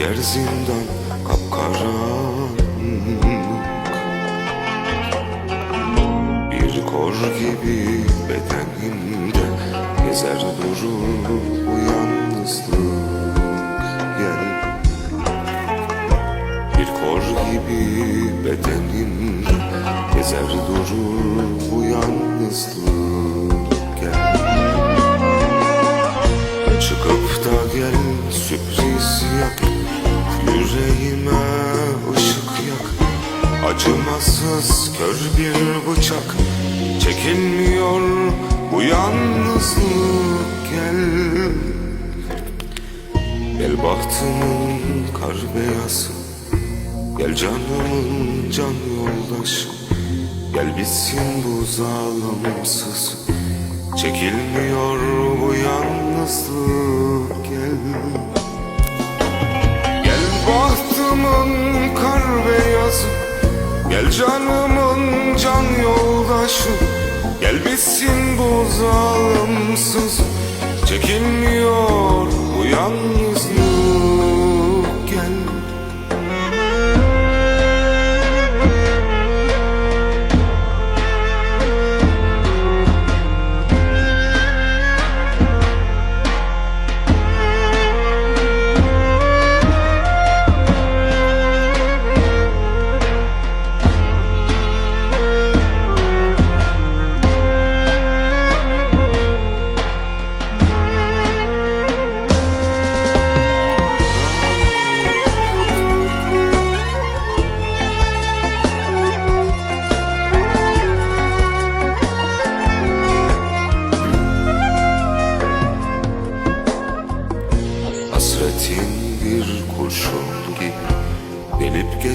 yer zindan kapkaranlık. Bir kor gibi bedenimde Gezer durur bu yalnızlık. Gel. Bir kor gibi bedenimde Gezer durur bu yalnızlık. Gel. Çıkıp da gel sürpriz yap Yüreğime ışık yak Acımasız kör bir bıçak Çekilmiyor bu yalnızlık Gel Gel bahtımın kar beyazı Gel canımın can yoldaşı. Gel bitsin bu zalimsiz Çekilmiyor bu yalnızlık Gel bahtımın kar beyazı. Gel canımın can yoldaşı. Gel bitsin bu zalimsiz Çekilmiyor bu yalnızlık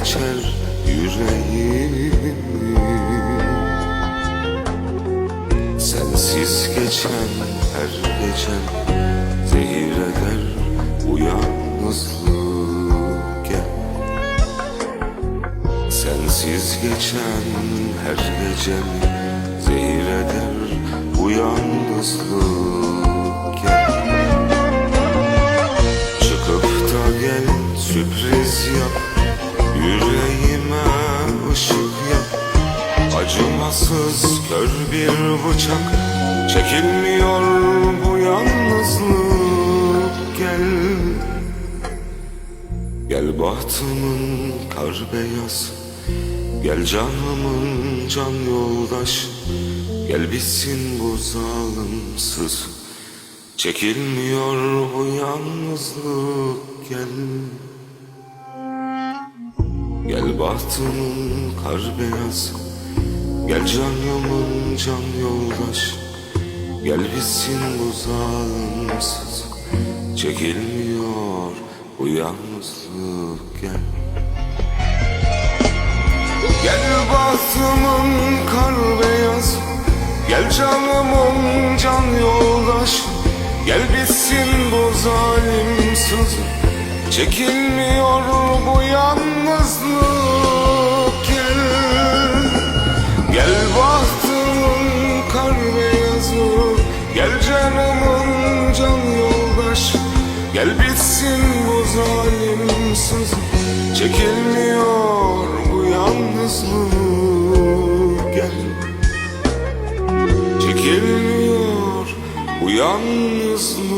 geçer yüreğimi Sensiz geçen her gecem Zehir eder bu yalnızlık. Sensiz geçen her gecemi Zehir eder bu yalnızlık Acımasız kör bir bıçak Çekilmiyor bu yalnızlık. Gel Gel bahtımın kar beyaz Gel canımın can yoldaş. Gel bitsin bu zalimsiz Çekilmiyor bu yalnızlık. Gel Gel bahtımın kar beyaz Gel canımın can yoldaş. Gel bitsin bu zalimsiz. Çekilmiyor bu yalnızlık Gel. Gel bahtımın kar beyaz Gel canımın can yoldaş. Gel bitsin bu zalimsiz. Çekilmiyor bu Gel bitsin bu zalimsiz Çekilmiyor bu yalnızlık. Gel. Çekilmiyor bu yalnızlık